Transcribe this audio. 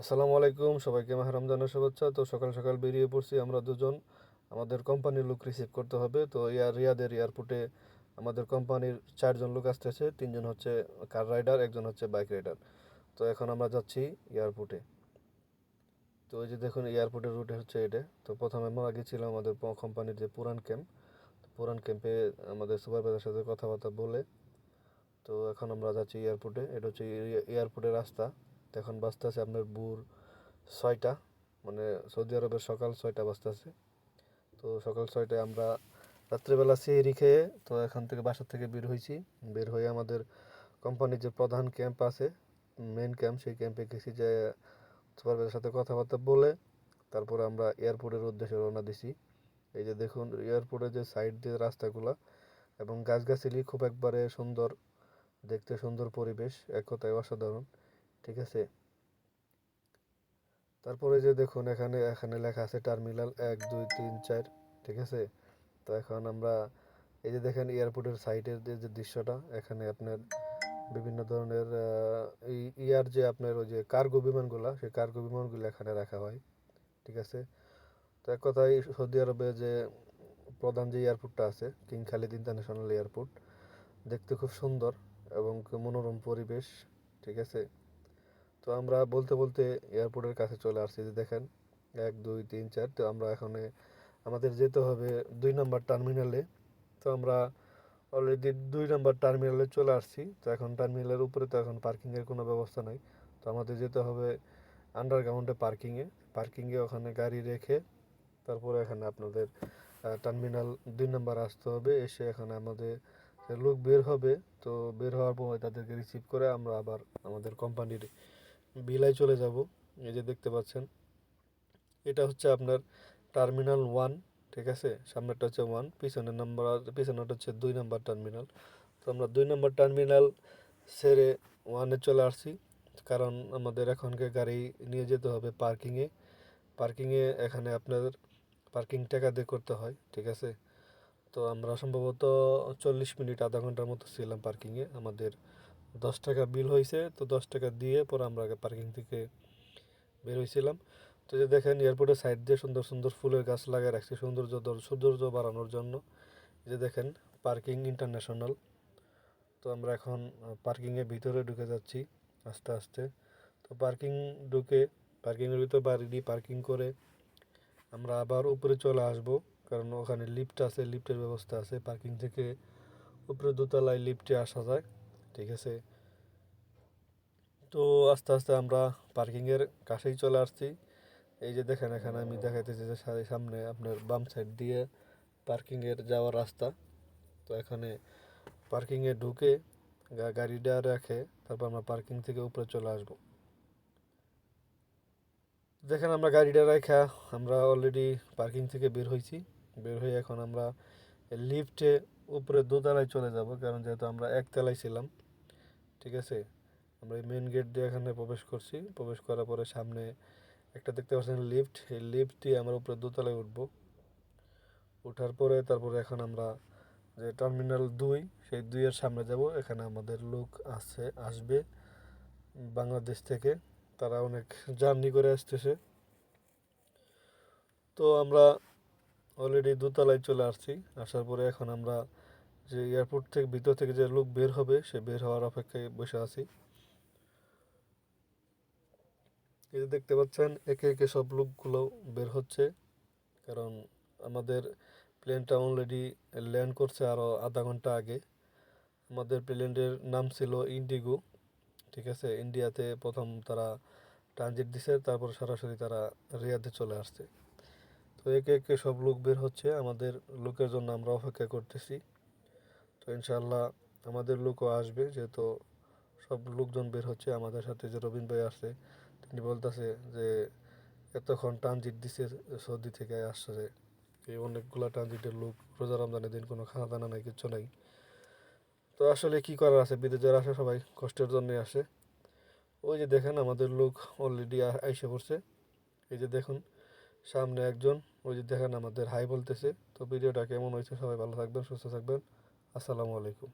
আসসালামু আলাইকুম, সবাইকে মাহ রমজানের শুভেচ্ছা। তো সকাল সকাল বেরিয়ে পড়ছি আমরা দুজন। আমাদের কোম্পানির লোক রিসিভ করতে হবে। তো এয়ার রিয়াদের এয়ারপোর্টে আমাদের কোম্পানির চারজন লোক আসতেছে তিনজন হচ্ছে কার রাইডার একজন হচ্ছে বাইক রাইডার তো এখন আমরা যাচ্ছি এয়ারপোর্টে তো ওই যে দেখুন এয়ারপোর্টের রুটে হচ্ছে এটা। তো প্রথমে আমরা গেছিলাম আমাদের কোম্পানির যে পুরান ক্যাম্প পুরান ক্যাম্পে আমাদের সুপারভাইজার সাথে কথাবার্তা বলে। তো এখন আমরা যাচ্ছি এয়ারপোর্টে এটা হচ্ছে এয়ারপোর্টের রাস্তা। এখন বাজতেছে আপনার ভোর ছয়টা মানে সৌদি আরবের সকাল ছয়টা বাজতে আছে। তো সকাল ছয়টায় আমরা রাত্রেবেলা সেহেরি খেয়ে তো এখান থেকে বাসা থেকে বের হয়েছি। বের হয়ে আমাদের কোম্পানির যে প্রধান ক্যাম্প আছে মেন ক্যাম্প, সেই ক্যাম্পে গেছি যে সুপারভাইজার সাথে কথাবার্তা বলে তারপরে আমরা এয়ারপোর্টের উদ্দেশ্যে রওনা দিছি। এই যে দেখুন, এয়ারপোর্টের যে সাইড দিয়ে রাস্তাগুলো এবং গাছগাছালি খুব একবারে সুন্দর, দেখতে সুন্দর পরিবেশ, এক কথায় অসাধারণ। ঠিক আছে? তারপরে যে দেখুন এখানে এখানে লেখা আছে টার্মিনাল এক, দুই, তিন, চার, ঠিক আছে? তো এখন আমরা এই যে দেখেন এয়ারপোর্টের সাইডের যে যে দৃশ্যটা, এখানে আপনার বিভিন্ন ধরনের ইয়ার যে আপনার ওই যে কার্গো বিমানগুলো, সেই কার্গো বিমানগুলো এখানে রাখা হয়, ঠিক আছে? তো এক কথায় সৌদি আরবে যে প্রধান যে এয়ারপোর্টটা আছে, কিং খালিদ ইন্টারন্যাশনাল এয়ারপোর্ট, দেখতে খুব সুন্দর এবং মনোরম পরিবেশ, ঠিক আছে? তো আমরা বলতে বলতে এয়ারপোর্টের কাছে চলে আসছি যে দেখেন, এক, দুই, তিন, চার, তো আমরা এখানে আমাদের যেতে হবে দুই নম্বর টার্মিনালে। তো আমরা অলরেডি দুই নম্বর টার্মিনালে চলে আসছি। তো এখন টার্মিনালের উপরে তো এখন পার্কিংয়ের কোনো ব্যবস্থা নাই। তো আমাদের যেতে হবে আন্ডারগ্রাউন্ডে পার্কিংয়ে। পার্কিংয়ে ওখানে গাড়ি রেখে তারপরে এখানে আপনাদের টার্মিনাল দুই নম্বর আসতে হবে। এসে এখানে আমাদের লোক বের হবে, তো বের হওয়ার পর তাদেরকে রিসিভ করে আমরা আবার আমাদের কোম্পানির বিলায় চলে যাব, এই যে দেখতে পাচ্ছেন। এটা হচ্ছে আপনার টার্মিনাল ওয়ান, ঠিক আছে? সামনেরটা হচ্ছে ওয়ান, পিছনের নাম্বার পিছনেরটা হচ্ছে দুই নাম্বার টার্মিনাল। তো আমরা দুই নাম্বার টার্মিনাল সেরে ওয়ানে চলে আসছি, কারণ আমাদের এখনকে গাড়ি নিয়ে যেতে হবে পার্কিংয়ে। পার্কিংয়ে এখানে আপনার পার্কিং টাকা দিয়ে করতে হয়, ঠিক আছে? তো আমরা সম্ভবত চল্লিশ মিনিট, আধা ঘণ্টার মতো ছিলাম পার্কিংয়ে আমাদের দশ টাকা বিল হয়েছে, তো দশ টাকা দিয়ে পরে আমরা পার্কিং থেকে বের হয়েছিলাম। তো যে দেখেন এয়ারপোর্টের সাইড দিয়ে সুন্দর সুন্দর ফুলের গাছ লাগিয়ে রাখছি, সৌন্দর্য সৌন্দর্য বাড়ানোর জন্য। যে দেখেন পার্কিং ইন্টারন্যাশনাল তো আমরা এখন পার্কিংয়ের ভিতরে ঢুকে যাচ্ছি আস্তে আস্তে। তো পার্কিং ঢুকে পার্কিংয়ের ভিতরে বাড়ি দিয়ে পার্কিং করে আমরা আবার উপরে চলে আসব, কারণ ওখানে লিফট আছে লিফটের ব্যবস্থা আছে। পার্কিং থেকে উপরে দোতলায় লিফটে আসা যায়। ঠিক আছে? তো আস্তে আস্তে আমরা পার্কিংয়ের কাছেই চলে আসছি। এই যে দেখেন, এখানে আমি দেখাইতেছি যে সামনে আপনার বাম সাইড দিয়ে পার্কিংয়ের যাওয়ার রাস্তা। তো এখানে পার্কিংয়ে ঢুকে গাড়িটা রেখে তারপর আমরা পার্কিং থেকে উপরে চলে আসব। দেখেন, আমরা গাড়িটা রেখা আমরা অলরেডি পার্কিং থেকে বের হয়েছি বের হয়ে এখন আমরা লিফটে উপরে দোতলায় চলে যাব, কারণ যেহেতু আমরা একতলায় ছিলাম। ঠিক আছে? আমরা এই মেন গেট দিয়ে এখানে প্রবেশ করছি। প্রবেশ করার পরে সামনে একটা দেখতে পাচ্ছেন লিফট এই লিফট দিয়ে আমরা উপরে দোতলায় উঠবো। ওঠার পরে তারপরে এখন আমরা যে টার্মিনাল দুই, সেই দুইয়ের সামনে যাব। এখানে আমাদের লোক আছে, আসবে বাংলাদেশ থেকে। তারা অনেক জার্নি করে আসতেছে। তো আমরা অলরেডি দোতলায় চলে আসছি। আসার পরে এখন আমরা যে এয়ারপোর্ট থেকে ভিতর থেকে যে লোক বের হবে, সে বের হওয়ার অপেক্ষায় বসে আছি। এই যে দেখতে পাচ্ছেন, একে একে সব লোকগুলো বের হচ্ছে। কারণ আমাদের প্লেনটা অলরেডি ল্যান্ড করছে আরও আধা ঘণ্টা আগে। আমাদের প্লেনের নাম ছিল ইন্ডিগো ঠিক আছে? ইন্ডিয়াতে প্রথম তারা ট্রানজিট দিছে, তারপর সরাসরি তারা রিয়াদে চলে আসছে। তো একে একে সব লোক বের হচ্ছে। আমাদের লোকের জন্য আমরা অপেক্ষা করতেছি। তো ইনশাল্লাহ আমাদের লোকও আসবে, যেহেতু সব লোকজন বের হচ্ছে। আমাদের সাথে যে রবীন ভাই আসছে তিনি বলতেছে যে, এতক্ষণ ট্রানজিট দিছে সৌদি থেকে, আসছে এই অনেকগুলো ট্রানজিটের লোক, রোজা রমজানের দিন কোনো খানা দানা নাই, কিচ্ছু নাই। তো আসলে কি করার আছে? বিদেশ যারা আসে সবাই, কষ্টের জন্যই আসে। ওই যে দেখেন, আমাদের লোক অলরেডি আইসে পড়ছে। এই যে দেখুন, সামনে একজন, ওই যে দেখেন, আমাদের হাই বলতেছে। তো ভিডিওটা কেমন হয়েছে? সবাই ভালো থাকবেন, সুস্থ থাকবেন। আসসালামু আলাইকুম।